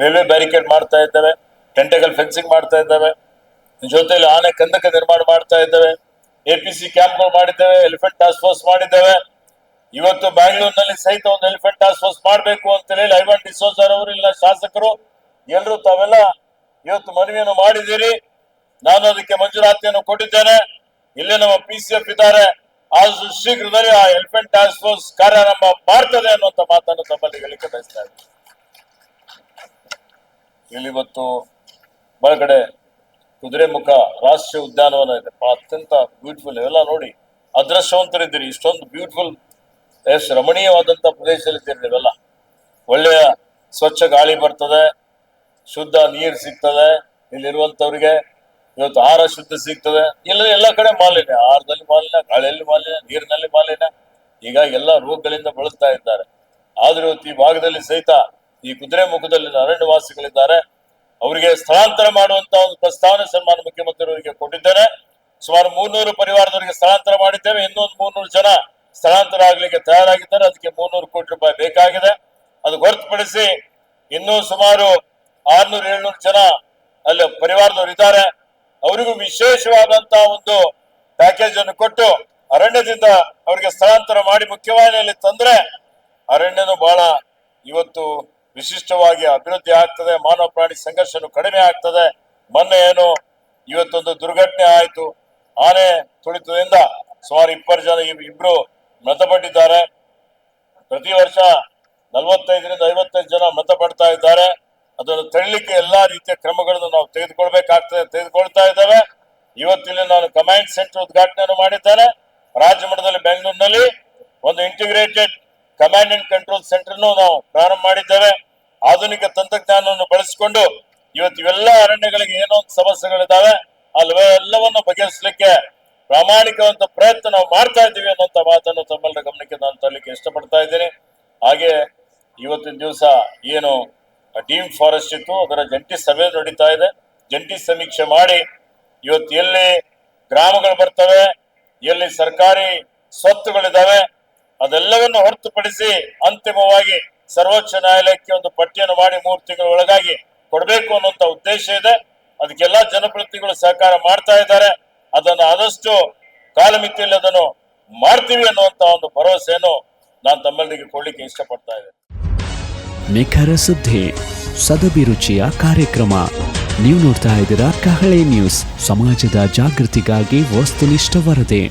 Railway barricade ಮಾಡ್ತಾ ಇದ್ದಾವೆ ಟೆಂಟಗಲ್ fencing ಮಾಡ್ತಾ ಇದ್ದಾವೆ ಜೊತೆಯಲ್ಲಿ ಆನೆ ಕಂದಕ ನಿರ್ಮಾಣ ಮಾಡ್ತಾ ಇದ್ದಾವೆ ಎ ಪಿ ಸಿ ಕ್ಯಾಂಪ್ಗಳು ಮಾಡಿದ್ದೇವೆ ಎಲಿಫೆಂಟ್ ಟಾಸ್ಕ್ ಫೋರ್ಸ್ ಮಾಡಿದ್ದೇವೆ. ಇವತ್ತು ಬ್ಯಾಂಗ್ಳೂರ್ನಲ್ಲಿ ಸಹಿತ ಒಂದು ಎಲಿಫೆಂಟ್ ಟಾಸ್ಕ್ ಫೋರ್ಸ್ ಮಾಡಬೇಕು ಅಂತ ಹೇಳಿ ಐವನ್ ಡಿಸೋಜರ್ ಅವರು ಇಲ್ಲ, ಶಾಸಕರು ಎಲ್ಲರೂ ತಾವೆಲ್ಲ ಇವತ್ತು ಮನವಿಯನ್ನು ಮಾಡಿದ್ದೀರಿ. ನಾನು ಅದಕ್ಕೆ ಮಂಜೂರಾತಿಯನ್ನು ಕೊಟ್ಟಿದ್ದೇನೆ. ಇಲ್ಲಿ ನಮ್ಮ ಪಿ ಸಿ ಎಫ್ ಇದ್ದಾರೆ. ಆದಷ್ಟು ಶೀಘ್ರದಲ್ಲಿ ಆ ಎಲಿಫೆಂಟ್ ಟಾಸ್ಕ್ ಫೋರ್ಸ್ ಕಾರ್ಯಾರಂಭ ಮಾಡ್ತದೆ ಅನ್ನುವಂತ ಮಾತನ್ನು ತಮ್ಮಲ್ಲಿ ಹೇಳಿಕೆ ಬಯಸ್ತಾ ಇದ್ದೀನಿ. ಇಲ್ಲಿ ಇವತ್ತು ಒಳಗಡೆ ಕುದುರೆಮುಖ ರಾಷ್ಟ್ರೀಯ ಉದ್ಯಾನವನ ಇದೆ. ಅತ್ಯಂತ ಬ್ಯೂಟಿಫುಲ್ ಇವೆಲ್ಲ ನೋಡಿ ಅದೃಷ್ಟವಂತರಿದ್ದೀರಿ. ಇಷ್ಟೊಂದು ಬ್ಯೂಟಿಫುಲ್ ಎಷ್ಟು ರಮಣೀಯವಾದಂತ ಪ್ರದೇಶದಲ್ಲಿದ್ದೀರಿ ನೀವೆಲ್ಲ. ಒಳ್ಳೆಯ ಸ್ವಚ್ಛ ಗಾಳಿ ಬರ್ತದೆ, ಶುದ್ಧ ನೀರು ಸಿಗ್ತದೆ ಇಲ್ಲಿರುವಂಥವ್ರಿಗೆ ಇವತ್ತು ಆಹಾರ ಶುದ್ಧ ಸಿಗ್ತದೆ. ಇಲ್ಲ, ಎಲ್ಲ ಕಡೆ ಮಾಲಿನ್ಯ. ಆಹಾರದಲ್ಲಿ ಮಾಲಿನ್ಯ, ಗಾಳಿಯಲ್ಲಿ ಮಾಲಿನ್ಯ, ನೀರಿನಲ್ಲಿ ಮಾಲಿನ್ಯ. ಹೀಗಾಗಿ ಎಲ್ಲ ರೋಗಗಳಿಂದ ಬಳಸ್ತಾ ಇದ್ದಾರೆ. ಆದರೂ ಇವತ್ತು ಈ ಭಾಗದಲ್ಲಿ ಸಹಿತ ಈ ಕುದುರೆ ಮುಖದಲ್ಲಿ ಅರಣ್ಯವಾಸಿಗಳಿದ್ದಾರೆ. ಅವರಿಗೆ ಸ್ಥಳಾಂತರ ಮಾಡುವಂತ ಒಂದು ಪ್ರಸ್ತಾವನೆ ಸನ್ಮಾನ ಮುಖ್ಯಮಂತ್ರಿಯವರಿಗೆ ಕೊಟ್ಟಿದ್ದೇನೆ. ಸುಮಾರು ಮೂರ್ನೂರು ಪರಿವಾರದವರಿಗೆ ಸ್ಥಳಾಂತರ ಮಾಡಿದ್ದೇವೆ. ಇನ್ನೊಂದು ಮೂರ್ನೂರು ಜನ ಸ್ಥಳಾಂತರ ಆಗ್ಲಿಕ್ಕೆ ತಯಾರಾಗಿದ್ದಾರೆ. ಅದಕ್ಕೆ ಮೂರ್ನೂರು ಕೋಟಿ ರೂಪಾಯಿ ಬೇಕಾಗಿದೆ. ಅದು ಹೊರತುಪಡಿಸಿ ಇನ್ನೂ ಸುಮಾರು ಆರ್ನೂರು, ಏಳ್ನೂರು ಜನ ಅಲ್ಲಿ ಪರಿವಾರದವರು ಇದ್ದಾರೆ. ಅವರಿಗೂ ವಿಶೇಷವಾದಂತಹ ಒಂದು ಪ್ಯಾಕೇಜ್ ಅನ್ನು ಕೊಟ್ಟು ಅರಣ್ಯದಿಂದ ಅವರಿಗೆ ಸ್ಥಳಾಂತರ ಮಾಡಿ ಮುಖ್ಯವಾಹಿನಿಯಲ್ಲಿ ತಂದ್ರೆ ಅರಣ್ಯನು ಬಹಳ ಇವತ್ತು ವಿಶಿಷ್ಟವಾಗಿ ಅಭಿವೃದ್ಧಿ ಆಗ್ತದೆ, ಮಾನವ ಪ್ರಾಣಿ ಸಂಘರ್ಷನು ಕಡಿಮೆ ಆಗ್ತದೆ. ಮೊನ್ನೆ ಏನು, ಇವತ್ತೊಂದು ದುರ್ಘಟನೆ ಆಯಿತು. ಆನೆ ತುಳಿತದಿಂದ ಸುಮಾರು ಇಪ್ಪತ್ತು ಜನ ಇಬ್- ಇಬ್ರು ಮೃತಪಟ್ಟಿದ್ದಾರೆ. ಪ್ರತಿ ವರ್ಷ ನಲವತ್ತೈದರಿಂದ ಐವತ್ತೈದು ಜನ ಮೃತಪಡ್ತಾ ಇದ್ದಾರೆ. ಅದನ್ನು ತಳ್ಳಲಿಕ್ಕೆ ಎಲ್ಲಾ ರೀತಿಯ ಕ್ರಮಗಳನ್ನು ನಾವು ತೆಗೆದುಕೊಳ್ಬೇಕಾಗ್ತದೆ ತೆಗೆದುಕೊಳ್ತಾ ಇದ್ದೇವೆ. ಇವತ್ತಿಲ್ಲಿ ನಾನು ಕಮಾಂಡ್ ಸೆಂಟರ್ ಉದ್ಘಾಟನೆಯನ್ನು ಮಾಡಿದ್ದೇನೆ. ರಾಜ್ಯ ಮಟ್ಟದಲ್ಲಿ ಬೆಂಗಳೂರಿನಲ್ಲಿ ಒಂದು integrated command and control centre ನಾವು ಪ್ರಾರಂಭ ಮಾಡಿದ್ದೇವೆ. ಆಧುನಿಕ ತಂತ್ರಜ್ಞಾನವನ್ನು ಬಳಸಿಕೊಂಡು ಇವತ್ತು ಇವೆಲ್ಲ ಅರಣ್ಯಗಳಿಗೆ ಏನೋ ಸಮಸ್ಯೆಗಳಿದ್ದಾವೆ ಅಲ್ಲವೆಲ್ಲವನ್ನು ಬಗೆಹರಿಸಲಿಕ್ಕೆ ಪ್ರಾಮಾಣಿಕವಂತ ಪ್ರಯತ್ನ ನಾವು ಮಾಡ್ತಾ ಇದ್ದೀವಿ ಅನ್ನೋಂತ ಮಾತನ್ನು ತಮ್ಮೆಲ್ಲರ ಗಮನಕ್ಕೆ ನಾನು ತರಲಿಕ್ಕೆ ಇಷ್ಟಪಡ್ತಾ ಇದ್ದೀನಿ. ಹಾಗೆ ಇವತ್ತಿನ ದಿವಸ ಏನು ಡೀಮ್ ಫಾರೆಸ್ಟ್ ಇತ್ತು, ಅದರ ಜಂಟಿ ಸಭೆ ನಡೀತಾ ಇದೆ. ಜಂಟಿ ಸಮೀಕ್ಷೆ ಮಾಡಿ ಇವತ್ತು ಎಲ್ಲಿ ಗ್ರಾಮಗಳು ಬರ್ತವೆ, ಎಲ್ಲಿ ಸರ್ಕಾರಿ ಸ್ವತ್ತುಗಳಿದ್ದಾವೆ, ಅದೆಲ್ಲವನ್ನು ಹೊರತುಪಡಿಸಿ ಅಂತಿಮವಾಗಿ ಸರ್ವೋಚ್ಚ ನ್ಯಾಯಾಲಯಕ್ಕೆ ಒಂದು ಪಟ್ಟಿಯನ್ನು ಮಾಡಿ ಮೂರು ತಿಂಗಳ ಒಳಗಾಗಿ ಕೊಡಬೇಕು ಅನ್ನುವಂತ ಉದ್ದೇಶ ಇದೆ. ಅದಕ್ಕೆಲ್ಲ ಜನಪ್ರತಿನಿಧಿಗಳು ಸಹಕಾರ ಮಾಡ್ತಾ ಇದ್ದಾರೆ. ಅದನ್ನು ಆದಷ್ಟು ಕಾಲಮಿತಿಯಲ್ಲಿ ಅದನ್ನು ಮಾಡ್ತೀವಿ ಅನ್ನುವಂತ ಒಂದು ಭರವಸೆಯನ್ನು ನಾನು ತಮ್ಮೆಲ್ಲರಿಗೆ ಕೊಡ್ಲಿಕ್ಕೆ ಇಷ್ಟಪಡ್ತಾ ಇದ್ದೇನೆ. ನಿಖರ ಸುದ್ದಿ ಸದಭಿರುಚಿಯ ಕಾರ್ಯಕ್ರಮ. ನೀವು ನೋಡ್ತಾ ಇದ್ದೀರಾ ಕಹಳೆ ನ್ಯೂಸ್. ಸಮಾಜದ ಜಾಗೃತಿಗಾಗಿ ವಸ್ತುನಿಷ್ಠ ವರದಿ.